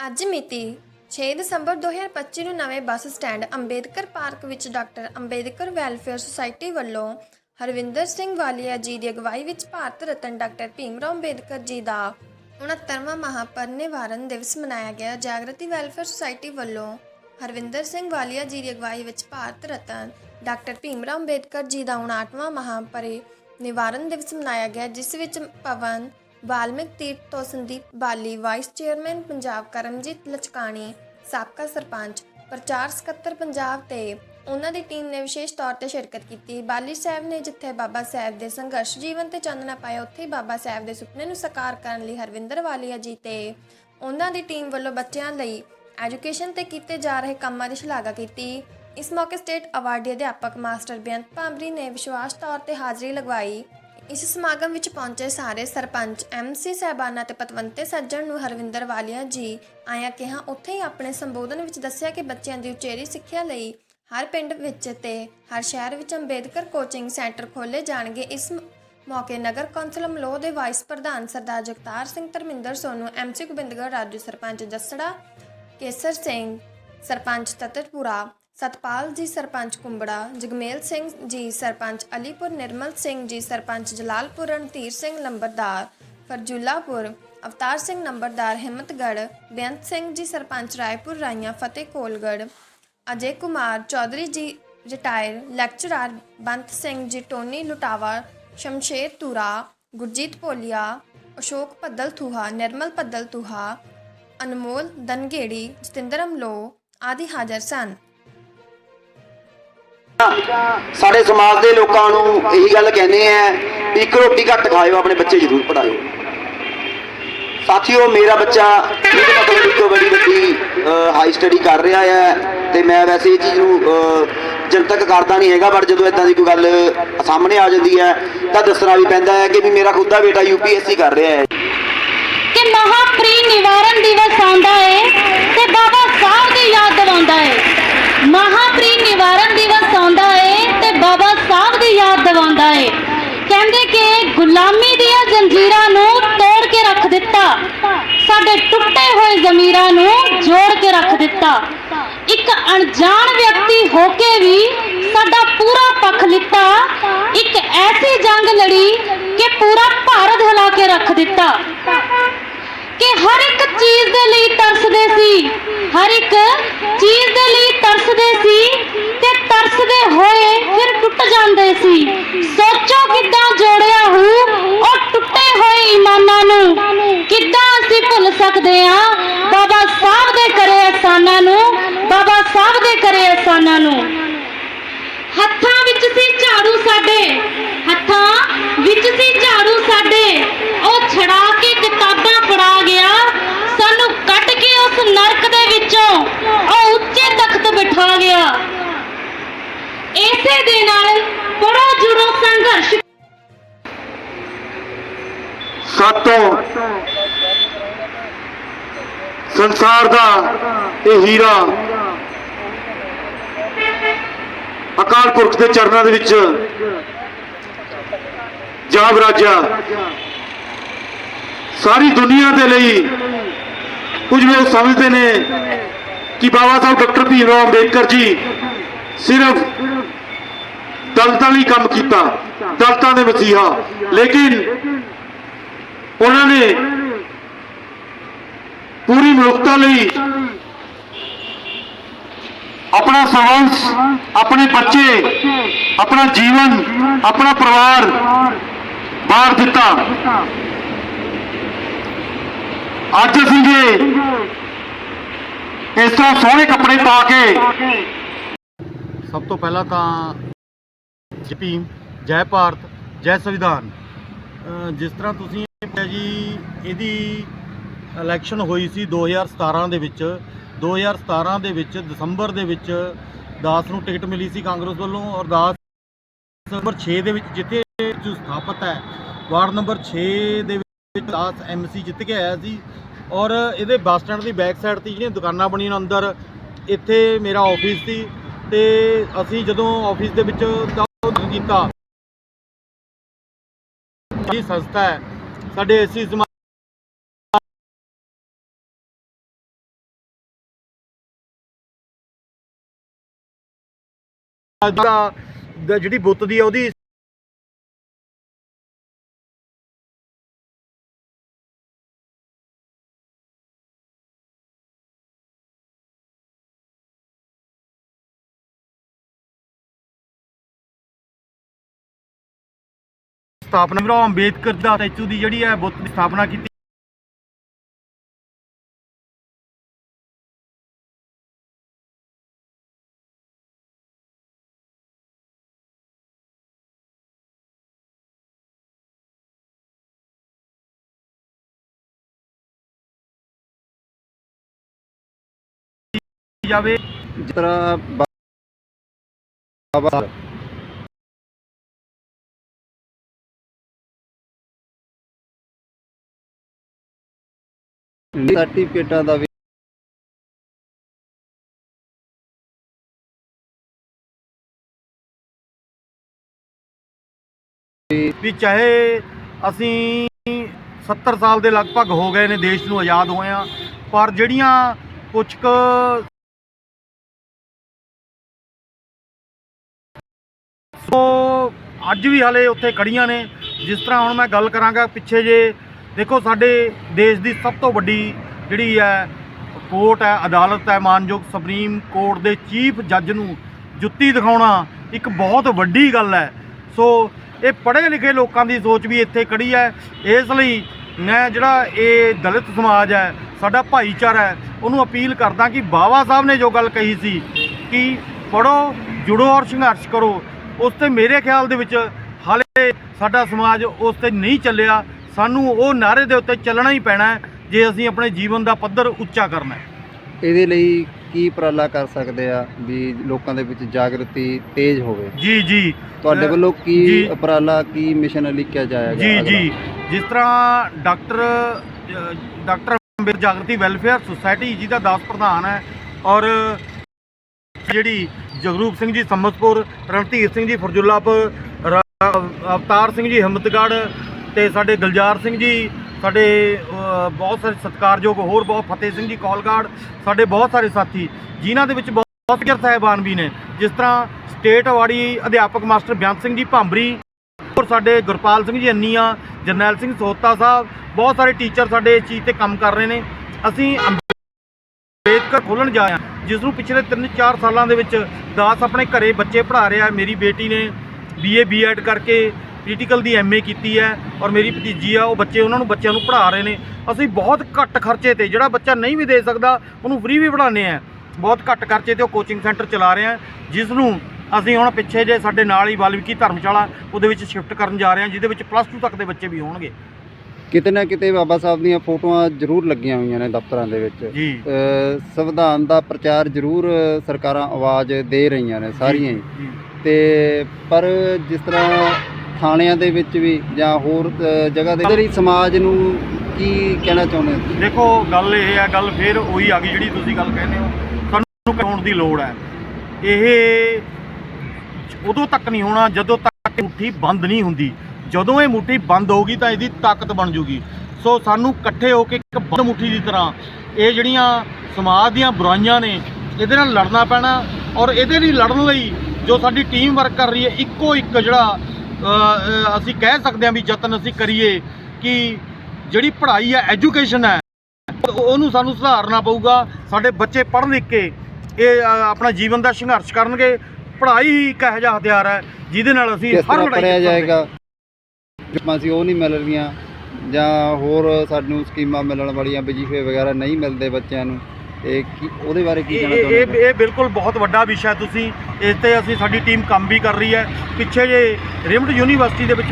ਅੱਜ ਮਿਤੀ 6 ਦਸੰਬਰ 2025 ਨੂੰ ਨਵੇਂ ਬੱਸ ਸਟੈਂਡ ਅੰਬੇਦਕਰ ਪਾਰਕ ਵਿੱਚ ਡਾਕਟਰ ਅੰਬੇਦਕਰ ਵੈਲਫੇਅਰ ਸੁਸਾਇਟੀ ਵੱਲੋਂ ਹਰਵਿੰਦਰ ਸਿੰਘ ਵਾਲੀਆ ਜੀ ਦੀ ਅਗਵਾਈ ਵਿੱਚ ਭਾਰਤ ਰਤਨ ਡਾਕਟਰ ਭੀਮ ਰਾਓ ਅੰਬੇਦਕਰ ਜੀ ਦਾ 69ਵਾਂ ਮਹਾਪਰਿਨਿਰਵਾਣ ਦਿਵਸ ਮਨਾਇਆ ਗਿਆ। ਜਾਗਰਤੀ ਵੈਲਫੇਅਰ ਸੁਸਾਇਟੀ ਵੱਲੋਂ ਹਰਵਿੰਦਰ ਸਿੰਘ ਵਾਲੀਆ ਜੀ ਦੀ ਅਗਵਾਈ ਵਿੱਚ ਭਾਰਤ ਰਤਨ ਡਾਕਟਰ ਭੀਮ ਰਾਓ ਅੰਬੇਦਕਰ ਜੀ ਦਾ 59ਵਾਂ ਮਹਾਪਰਿਨਿਰਵਾਣ ਦਿਵਸ ਮਨਾਇਆ ਗਿਆ, ਜਿਸ ਵਿੱਚ ਪਵਨ ਵਾਲਮੀਕ ਤੀਰਥ ਤੋਂ ਸੰਦੀਪ ਬਾਲੀ, ਵਾਈਸ ਚੇਅਰਮੈਨ ਪੰਜਾਬ ਕਰਮਜੀਤ ਲਚਕਾਣੀ, ਸਾਬਕਾ ਸਰਪੰਚ ਪ੍ਰਚਾਰ ਸਕੱਤਰ ਪੰਜਾਬ ਤੇ ਉਹਨਾਂ ਦੀ ਟੀਮ ਨੇ ਵਿਸ਼ੇਸ਼ ਤੌਰ ਤੇ ਸ਼ਿਰਕਤ ਕੀਤੀ। ਬਾਲੀ ਸਾਹਿਬ ਨੇ ਜਿੱਥੇ ਬਾਬਾ ਸਾਹਿਬ ਦੇ ਸੰਘਰਸ਼ ਜੀਵਨ ਤੇ ਚਾਨਣਾ ਪਾਇਆ, ਉੱਥੇ ਹੀ ਬਾਬਾ ਸਾਹਿਬ ਦੇ ਸੁਪਨੇ ਨੂੰ ਸਾਕਾਰ ਕਰਨ ਲਈ ਹਰਵਿੰਦਰ ਵਾਲੀਆ ਜੀ ਤੇ ਉਹਨਾਂ ਦੀ ਟੀਮ ਵੱਲੋਂ ਬੱਚਿਆਂ ਲਈ ਐਜੂਕੇਸ਼ਨ ਤੇ ਕੀਤੇ ਜਾ ਰਹੇ ਕੰਮਾਂ ਦੀ ਸ਼ਲਾਘਾ ਕੀਤੀ। ਇਸ ਮੌਕੇ ਸਟੇਟ ਅਵਾਰਡੀ ਅਧਿਆਪਕ ਮਾਸਟਰ ਬੇਅੰਤ ਭਾਂਬਰੀ ਨੇ ਵਿਸ਼ਵਾਸ ਤੌਰ ਤੇ ਹਾਜ਼ਰੀ ਲਗਵਾਈ। ਇਸ ਸਮਾਗਮ ਵਿੱਚ ਪਹੁੰਚੇ ਸਾਰੇ ਸਰਪੰਚ ਐਮਸੀ ਸਹਿਬਾਨਾਂ ਤੇ ਪਤਵੰਤੇ ਸੱਜਣ ਨੂੰ ਹਰਵਿੰਦਰ ਵਾਲੀਆ ਜੀ ਆਇਆ ਕਿਹਾ, ਉੱਥੇ ਹੀ ਆਪਣੇ ਸੰਬੋਧਨ ਵਿੱਚ ਦੱਸਿਆ ਕਿ ਬੱਚਿਆਂ ਦੀ ਉਚੇਰੀ ਸਿੱਖਿਆ ਲਈ ਹਰ ਪਿੰਡ ਵਿੱਚ ਤੇ ਹਰ ਸ਼ਹਿਰ ਵਿੱਚ ਅੰਬੇਦਕਰ ਕੋਚਿੰਗ ਸੈਂਟਰ ਖੋਲੇ ਜਾਣਗੇ। ਇਸ ਮੌਕੇ ਨਗਰ ਕੌਂਸਲ ਅਮਲੋਹ ਦੇ ਵਾਈਸ ਪ੍ਰਧਾਨ ਸਰਦਾਰ ਜਗਤਾਰ ਸਿੰਘ ਧਰਮਿੰਦਰ ਸੋਨੂ ਐਮਸੀ ਗੋਬਿੰਦਗੜ੍ਹ ਰਾਜੂ ਸਰਪੰਚ ਜਸੜਾ ਕੇਸਰ ਸਿੰਘ, ਸਰਪੰਚ ਤਤਰਪੁਰਾ ਸਤਪਾਲ ਜੀ, ਸਰਪੰਚ ਕੁੰਬੜਾ, ਜਗਮੇਲ ਸਿੰਘ ਜੀ, ਸਰਪੰਚ ਅਲੀਪੁਰ, ਨਿਰਮਲ ਸਿੰਘ ਜੀ, ਸਰਪੰਚ ਜਲਾਲਪੁਰ ਰਣਧੀਰ ਸਿੰਘ ਲੰਬਰਦਾਰ ਫਰਜੂਲਾਪੁਰ, ਅਵਤਾਰ ਸਿੰਘ ਨੰਬਰਦਾਰ ਹਿੰਮਤਗੜ੍ਹ, ਬੇਅੰਤ ਸਿੰਘ ਜੀ, ਸਰਪੰਚ ਰਾਏਪੁਰ, ਰਾਈਆਂ, ਫਤਿਹ ਕੋਲਗੜ੍ਹ, ਅਜੇ ਕੁਮਾਰ ਚੌਧਰੀ ਜੀ, retire lecturer, Bant Singh ji, Tony Lutawa, Shamsher Tura Gurjeet Polia Ashok Paddal Thuha, Nirmal Paddal Thuha, Anmol Dangeri Jatinder Amlo ਆਦਿ ਹਾਜ਼ਰ ਸਨ। ਸਾਡੇ ਸਮਾਜ ਦੇ ਲੋਕਾਂ ਨੂੰ ਇਹੀ ਗੱਲ ਕਹਿੰਦੇ ਆ ਵੀ ਇੱਕ ਰੋਟੀ ਘੱਟ ਖਾਇਓ, ਆਪਣੇ ਬੱਚੇ ਜ਼ਰੂਰ ਪੜਾਇਓ ਸਾਥੀਓ, ਮੇਰਾ ਬੱਚਾ ਇਹਦੇ ਮਤਲਬ ਇੱਕ ਬੜੀ ਵੱਡੀ ਹਾਈ ਸਟੱਡੀ ਕਰ ਰਿਹਾ ਹੈ ਤੇ ਮੈਂ ਵੈਸੇ ਇਹ ਚੀਜ਼ ਨੂੰ ਜਨਤਕ ਕਰਦਾ ਨਹੀਂ ਹੈਗਾ, ਪਰ ਜਦੋਂ ਇਦਾਂ ਦੀ ਕੋਈ ਗੱਲ ਸਾਹਮਣੇ ਆ ਜਾਂਦੀ ਹੈ, ਤਾਂ ਦੱਸਣਾ ਵੀ ਪੈਂਦਾ ਹੈ ਕਿ ਵੀ ਮੇਰਾ ਖੁਦ ਦਾ ਬੇਟਾ ਯੂਪੀਐਸਸੀ ਕਰ ਰਿਹਾ ਹੈ। ਕਿ ਮਹਾਪ੍ਰੀ ਨਿਵਾਰਨ ਦਿਵਸ ਆਉਂਦਾ ਏ, ਤੇ ਬਾਬਾ ਸਾਹਿਬ ਦੀ ਯਾਦ ਦਿਵਾਉਂਦਾ ਏ। ਮਹਾਪ੍ਰੀ ਨਿਵਾਰਨ ਦਿਵਸ ਆਉਂਦਾ ਏ ਤੇ ਬਾਬਾ ਸਾਹਿਬ ਦੀ ਯਾਦ ਦਿਵਾਉਂਦਾ ਏ ਕਹਿੰਦੇ ਕਿ ਗੁਲਾਮੀ ਦੀਆਂ ਜੰਜੀਰਾਂ ਨੂੰ ਤੋੜ ਕੇ ਰੱਖ ਦਿੱਤਾ। ਸਾਡੇ ਟੁੱਟੇ ਹੋਏ ਜ਼ਮੀਰਾਂ ਨੂੰ ਜੋੜ ਕੇ ਰੱਖ ਦਿੱਤਾ। ਇੱਕ ਅਣਜਾਣ ਵਿਅਕਤੀ ਹੋ ਕੇ ਵੀ ਸਾਡਾ ਪੂਰਾ ਪੱਖ ਲਿੱਤਾ। ਇੱਕ ਐਸੀ ਜੰਗ ਲੜੀ ਕਿ ਪੂਰਾ ਭਾਰਤ ਹਿਲਾ ਕੇ ਰੱਖ ਦਿੱਤਾ। ਕਿ ਹਰ ਇੱਕ ਚੀਜ਼ ਦੇ ਲਈ ਤਰਸਦੇ ਸੀ। ਹਰ ਇੱਕ ਚੀਜ਼ ਦੇ ਲਈ ਤਰਸਦੇ ਸੀ ਤੇ ਤਰਸਦੇ ਹੋਏ ਫਿਰ ਟੁੱਟ ਜਾਂਦੇ ਸੀ। ਸੋਚੋ ਕਿੱਦਾਂ ਜੋੜਿਆ ਹੂੰ ਉਹ ਟੁੱਟੇ ਹੋਏ ਇਮਾਨਾਂ ਨੂੰ। ਕਿੱਦਾਂ ਅਸੀਂ ਭੁੱਲ ਸਕਦੇ ਆ? ਬਾਬਾ ਸਾਹਿਬ ਦੇ ਕਰੇ ਅਸਾਨਾਂ ਨੂੰ, ਬਾਬਾ ਸਾਹਿਬ ਦੇ ਕਰੇ ਅਹਿਸਾਨਾਂ ਨੂੰ। ਹੱਥਾਂ ਵਿੱਚ ਸੀ ਝਾੜੂ ਸਾਡੇ। ਹੱਥਾਂ ਵਿੱਚ ਸੀ ਝਾੜੂ ਸਾਡੇ। ਉਹ ਛੜਾ ਕੇ ਕਿਤਾਬਾਂ ਫੜਾ ਗਿਆ, ਸਾਨੂੰ ਕੱਢ ਕੇ ਉਸ ਨਰਕ ਦੇ ਵਿੱਚੋਂ, ਉਹ ਉੱਚੇ ਤਖਤ ਬਿਠਾ ਗਿਆ। ਇਸੇ ਦੇ ਨਾਲ ਪੜੋ ਜੁੜੋ ਸੰਘਰਸ਼। ਸਾਤੋਂ ਸੰਸਾਰ ਦਾ ਇਹ ਹੀਰਾ ਅਕਾਲ ਪੁਰਖ ਦੇ ਚਰਨਾਂ ਦੇ ਵਿੱਚ ਜਾ ਵਿਰਾਜਿਆ ਸਾਰੀ ਦੁਨੀਆ ਦੇ ਲਈ ਕੁਝ ਲੋਕ ਸਮਝਦੇ ਨੇ ਕਿ ਬਾਬਾ ਸਾਹਿਬ ਡਾਕਟਰ ਭੀਮ ਰਾਓ ਅੰਬੇਦਕਰ ਜੀ ਸਿਰਫ ਦਲਤਾਂ ਲਈ ਕੰਮ ਕੀਤਾ, ਦਲਤਾਂ ਦੇ ਮਸੀਹਾ ਲੇਕਿਨ ਉਹਨਾਂ ਨੇ ਪੂਰੀ ਮਨੁੱਖਤਾ ਲਈ ਆਪਣਾ ਸਰਵੰਸ, ਆਪਣੇ ਬੱਚੇ, ਆਪਣਾ ਜੀਵਨ, ਆਪਣਾ ਪਰਿਵਾਰ ਬਾਹਰ ਦਿੱਤਾ। ਅੱਜ ਅਸੀਂ ਜੇ ਇਸ ਤਰ੍ਹਾਂ ਸੋਹਣੇ ਕੱਪੜੇ ਪਾ ਕੇ ਸਭ ਤੋਂ ਪਹਿਲਾਂ ਤਾਂ ਜੈ ਭੀਮ, ਜੈ ਭਾਰਤ, ਜੈ ਸੰਵਿਧਾਨ। ਜਿਸ ਤਰ੍ਹਾਂ ਤੁਸੀਂ ਇਹ ਜੀ, ਇਹਦੀ ਇਲੈਕਸ਼ਨ ਹੋਈ ਸੀ 2017 ਦੇ ਵਿੱਚ। 2017 ਦੇ ਵਿੱਚ ਦਸੰਬਰ ਦੇ ਵਿੱਚ ਦਾਸ ਨੂੰ ਟਿਕਟ ਮਿਲੀ ਸੀ ਕਾਂਗਰਸ ਵੱਲੋਂ ਔਰ ਦਾਸ ਨੰਬਰ 6 ਦੇ ਵਿੱਚ ਜਿੱਥੇ ਜੋ ਸਥਾਪਿਤ ਹੈ, ਵਾਰਡ ਨੰਬਰ 6 ਦੇ ਦਾਸ ਐਮਸੀ ਜਿੱਤ ਕੇ ਆਇਆ ਸੀ ਔਰ ਇਹਦੇ ਬੱਸ ਸਟੈਂਡ ਦੀ ਬੈਕ ਸਾਈਡ ਤੇ ਜਿਹੜੀਆਂ ਦੁਕਾਨਾਂ ਬਣੀਆਂ ਅੰਦਰ, ਇੱਥੇ ਮੇਰਾ ਆਫਿਸ ਸੀ ਤੇ ਅਸੀਂ ਜਦੋਂ ਆਫਿਸ ਦੇ ਵਿੱਚ ਦਾਉਦ ਕੀਤਾ। ਜਿਹੜੀ ਸੰਸਥਾ ਹੈ, ਸਾਡੇ ਐਸੀ ਸਮਾਜ ਜਿਹੜੀ ਬੁੱਤ ਦੀ ਉਹਦੀ ਸਥਾਪਨਾ ਵੀਰੋ ਅੰਬੇਦਕਰ ਦਾ ਸਟੈਚੂ ਦੀ ਜਿਹੜੀ ਹੈ ਬੁੱਤ ਦੀ ਸਥਾਪਨਾ ਕੀਤੀ। ਜਾਵੇ। ਜਿਸ ਤਰ੍ਹਾਂ ਬਾਬਾ ਸਰਟੀਫਿਕੇਟਾਂ ਦਾ ਵੀ ਵੀ ਚਾਹੇ ਅਸੀਂ 70 ਸਾਲ ਦੇ ਲਗਭਗ ਹੋ ਗਏ ਨੇ ਦੇਸ਼ ਨੂੰ ਆਜ਼ਾਦ ਹੋਏ ਹੋਇਆਂ ਪਰ ਜਿਹੜੀਆਂ ਕੁਝ ਕੁ ਸੋ ਅੱਜ ਵੀ ਹਲੇ ਉੱਥੇ ਖੜੀਆਂ ਨੇ। ਜਿਸ ਤਰ੍ਹਾਂ ਹੁਣ ਮੈਂ ਗੱਲ ਕਰਾਂਗਾ, ਪਿੱਛੇ ਜੇ ਦੇਖੋ, ਸਾਡੇ ਦੇਸ਼ ਦੀ ਸਭ ਤੋਂ ਵੱਡੀ ਜਿਹੜੀ ਹੈ ਕੋਰਟ ਹੈ, ਅਦਾਲਤ ਹੈ, ਮਾਨਯੋਗ ਸੁਪਰੀਮ ਕੋਰਟ ਦੇ ਚੀਫ ਜੱਜ ਨੂੰ ਜੁੱਤੀ ਦਿਖਾਉਣਾ ਇੱਕ ਬਹੁਤ ਵੱਡੀ ਗੱਲ ਹੈ। ਸੋ ਇਹ ਪੜ੍ਹੇ ਲਿਖੇ ਲੋਕਾਂ ਦੀ ਸੋਚ ਵੀ ਇੱਥੇ ਖੜੀ ਹੈ। ਇਸ ਲਈ ਮੈਂ ਜਿਹੜਾ ਇਹ ਦਲਿਤ ਸਮਾਜ ਹੈ, ਸਾਡਾ ਭਾਈਚਾਰਾ ਹੈ, ਉਹਨੂੰ ਅਪੀਲ ਕਰਦਾ ਕਿ ਬਾਬਾ ਸਾਹਿਬ ਨੇ ਜੋ ਗੱਲ ਕਹੀ ਸੀ ਕਿ ਪੜੋ ਜੁੜੋ ਔਰ ਸੰਘਰਸ਼ ਕਰੋ, ਉਸ ਤੇ ਮੇਰੇ ਖਿਆਲ ਦੇ ਵਿੱਚ ਹਾਲੇ ਸਾਡਾ ਸਮਾਜ ਉਸ ਤੇ ਨਹੀਂ ਚੱਲਿਆ। ਸਾਨੂੰ ਉਹ ਨਾਰੇ ਦੇ ਉੱਤੇ ਚੱਲਣਾ ਹੀ ਪੈਣਾ ਹੈ ਜੇ ਅਸੀਂ ਆਪਣੇ ਜੀਵਨ ਦਾ ਪੱਧਰ ਉੱਚਾ ਕਰਨਾ ਹੈ ਇਹਦੇ ਲਈ ਕੀ ਉਪਰਾਲਾ ਕਰ ਸਕਦੇ ਆ ਵੀ ਲੋਕਾਂ ਦੇ ਵਿੱਚ ਜਾਗਰਤੀ ਤੇਜ਼ ਹੋਵੇ ਜੀ ਜੀ ਤੁਹਾਡੇ ਵੱਲੋਂ ਜੀ। ਕੀ ਉਪਰਾਲਾ ਕੀ ਮਿਸ਼ਨ ਲਿਖਿਆ ਜਾਏਗਾ ਜੀ? ਜੀ ਜਿਸ ਤਰ੍ਹਾਂ ਡਾਕਟਰ ਅ, doctor Ambedkar Jagriti welfare society ji ਦਾ ਦਾਸ ਪ੍ਰਧਾਨ ਹੈ ਔਰ ਜਿਹੜੀ ਜਗਰੂਪ ਸਿੰਘ ਜੀ ਸੰਮਤਪੁਰ ਰਣਧੀਰ ਸਿੰਘ ਜੀ ਫਰਜੁੱਲਾਪੁਰ ਰ- ਅਵਤਾਰ ਸਿੰਘ ਜੀ ਹਿੰਮਤਗੜ੍ਹ ਤੇ ਸਾਡੇ ਗੁਲਜ਼ਾਰ ਸਿੰਘ ਜੀ, ਸਾਡੇ ਬਹੁਤ ਸਾਰੇ ਸਤਿਕਾਰਯੋਗ ਹੋਰ ਬਹੁਤ ਫਤਿਹ ਸਿੰਘ ਜੀ ਕੌਲਗਾੜ ਸਾਡੇ ਬਹੁਤ ਸਾਰੇ ਸਾਥੀ, ਜਿਨ੍ਹਾਂ ਦੇ ਵਿੱਚ ਬਹੁਤ ਬਹੁਤ ਗਿਰ ਸਾਹਿਬਾਨ ਵੀ ਨੇ। ਜਿਸ ਤਰ੍ਹਾਂ ਸਟੇਟ ਅਵਾਰਡੀ ਅਧਿਆਪਕ ਮਾਸਟਰ ਬਿਆਨ ਸਿੰਘ ਜੀ ਭਾਂਬਰੀ ਔਰ ਸਾਡੇ ਗੁਰਪਾਲ ਸਿੰਘ ਜੀ ਅੰਨੀਆਂ, ਜਰਨੈਲ ਸਿੰਘ ਸੋਤਾ ਸਾਹਿਬ, ਬਹੁਤ ਸਾਰੇ ਟੀਚਰ ਸਾਡੇ ਇਸ ਚੀਜ਼ ਤੇ ਕੰਮ ਕਰ ਰਹੇ ਨੇ। ਅਸੀਂ ਅੰਬੇਦਕਰ ਖੋਲਣ ਜਾ ਰਹੇ ਹਾਂ ਜਿਸ ਨੂੰ ਪਿਛਲੇ 3-4 ਸਾਲਾਂ ਦੇ ਵਿੱਚ ਦਾਸ ਆਪਣੇ ਘਰੇ ਬੱਚੇ ਪੜ੍ਹਾ ਰਿਹਾ ਮੇਰੀ ਬੇਟੀ ਨੇ ਬੀਏ ਬੀਐਡ ਕਰਕੇ ਪੋਲੀਟੀਕਲ ਦੀ ਐਮਏ ਕੀਤੀ ਹੈ ਔਰ ਮੇਰੀ ਭਤੀਜੀ ਆ ਉਹ ਬੱਚੇ ਉਹਨਾਂ ਨੂੰ ਬੱਚਿਆਂ ਨੂੰ ਪੜ੍ਹਾ ਰਹੇ ਨੇ। ਅਸੀਂ ਬਹੁਤ ਘੱਟ ਖਰਚੇ ਤੇ ਜਿਹੜਾ ਬੱਚਾ ਨਹੀਂ ਵੀ ਦੇ ਸਕਦਾ ਉਹਨੂੰ ਫ੍ਰੀ ਵੀ ਪੜ੍ਹਾਉਂਦੇ ਆ ਬਹੁਤ ਘੱਟ ਖਰਚੇ ਤੇ ਉਹ ਕੋਚਿੰਗ ਸੈਂਟਰ ਚਲਾ ਰਹੇ ਆ ਜਿਸ ਨੂੰ ਅਸੀਂ ਹੁਣ ਪਿੱਛੇ ਜੇ ਸਾਡੇ ਨਾਲ ਹੀ ਵਾਲਮੀਕੀ ਧਰਮਸ਼ਾਲਾ ਉਹਦੇ ਵਿੱਚ ਸ਼ਿਫਟ ਕਰਨ ਜਾ ਰਹੇ ਹਾਂ ਜਿਹਦੇ ਵਿੱਚ ਪਲੱਸ 2 ਤੱਕ ਦੇ ਬੱਚੇ ਵੀ ਹੋਣਗੇ। ਕਿਤੇ ਨਾ ਕਿਤੇ ਬਾਬਾ ਸਾਹਿਬ ਦੀਆਂ ਫੋਟੋਆਂ ਜ਼ਰੂਰ ਲੱਗੀਆਂ ਹੋਈਆਂ ਨੇ ਦਫ਼ਤਰਾਂ ਦੇ ਵਿੱਚ। ਸੰਵਿਧਾਨ ਦਾ ਪ੍ਰਚਾਰ ਜ਼ਰੂਰ ਸਰਕਾਰਾਂ ਆਵਾਜ਼ ਦੇ ਰਹੀਆਂ ਨੇ ਸਾਰੀਆਂ ਤੇ ਪਰ ਜਿਸ ਤਰ੍ਹਾਂ ਥਾਣਿਆਂ ਦੇ ਵਿੱਚ ਵੀ ਜਾਂ ਹੋਰ ਜਗ੍ਹਾ ਦੇ ਲਈ ਸਮਾਜ ਨੂੰ ਕੀ ਕਹਿਣਾ ਚਾਹੁੰਦੇ ਹੋ? ਦੇਖੋ, ਗੱਲ ਇਹ ਹੈ ਗੱਲ ਫੇਰ ਉਹੀ ਆ ਗਈ ਜਿਹੜੀ ਤੁਸੀਂ ਗੱਲ ਕਹਿੰਦੇ ਹੋ। ਸਾਨੂੰ ਕਰਾਉਣ ਦੀ ਲੋੜ ਹੈ? ਇਹ ਉਦੋਂ ਤੱਕ ਨਹੀਂ ਹੋਣਾ ਜਦੋਂ ਤੱਕ ਮੁੱਠੀ ਬੰਦ ਨਹੀਂ ਹੁੰਦੀ। ਜਦੋਂ ਇਹ ਮੁੱਠੀ ਬੰਦ ਹੋਊਗੀ ਤਾਂ ਇਹਦੀ ਤਾਕਤ ਬਣ ਜੂਗੀ। ਸੋ ਸਾਨੂੰ ਇਕੱਠੇ ਹੋ ਕੇ ਇੱਕ ਬੰਦ ਮੁੱਠੀ ਦੀ ਤਰ੍ਹਾਂ ਇਹ ਜਿਹੜੀਆਂ ਸਮਾਜ ਦੀਆਂ ਬੁਰਾਈਆਂ ਨੇ, ਇਹਦੇ ਨਾਲ ਲੜਨਾ ਪੈਣਾ ਔਰ ਇਹਦੇ ਲਈ ਲੜਨ ਲਈ ਜੋ ਸਾਡੀ ਟੀਮ ਵਰਕ ਕਰ ਰਹੀ ਹੈ, ਇੱਕੋ ਇੱਕ ਜਿਹੜਾ ਅਸੀਂ ਕਹਿ ਸਕਦੇ ਹਾਂ ਵੀ ਯਤਨ ਅਸੀਂ ਕਰੀਏ ਕਿ ਜਿਹੜੀ ਪੜ੍ਹਾਈ ਹੈ ਐਜੂਕੇਸ਼ਨ ਹੈ ਉਹ- ਉਹਨੂੰ ਸਾਨੂੰ ਸੁਧਾਰਨਾ ਪਊਗਾ ਸਾਡੇ ਬੱਚੇ ਪੜ੍ਹ ਲਿਖ ਕੇ ਇਹ ਆਪਣਾ ਜੀਵਨ ਦਾ ਸੰਘਰਸ਼ ਕਰਨਗੇ। ਪੜ੍ਹਾਈ ਹੀ ਇੱਕ ਇਹੋ ਜਿਹਾ ਹਥਿਆਰ ਹੈ ਜਿਹਦੇ ਨਾਲ ਅਸੀਂ ਹਰ ਲੜਾਈ। ਜਾਏਗਾ? ਜੋ ਅਸੀਂ ਉਹ ਨਹੀਂ ਮਿਲ ਰਹੀਆਂ ਜਾਂ ਹੋਰ ਸਾਨੂੰ ਸਕੀਮਾਂ ਮਿਲਣ ਵਾਲੀਆਂ ਵਜੀਫੇ ਵਗੈਰਾ ਨਹੀਂ ਮਿਲਦੇ ਬੱਚਿਆਂ ਨੂੰ। ਇਹ ਕੀ ਉਹਦੇ ਬਾਰੇ ਕੀ ਕਹਿਣਾ ਇਹ- ਚਾਹੁੰਦੇ ਇਹ ਇਹ ਬਿਲਕੁਲ ਬਹੁਤ ਵੱਡਾ ਵਿਸ਼ਾ ਤੁਸੀਂ। ਇਸ ਤੇ ਅਸੀਂ ਸਾਡੀ ਟੀਮ ਕੰਮ ਵੀ ਕਰ ਰਹੀ ਹੈ। ਪਿੱਛੇ ਜੇ ਰਿਮਟ ਯੂਨੀਵਰਸਿਟੀ ਦੇ ਵਿੱਚ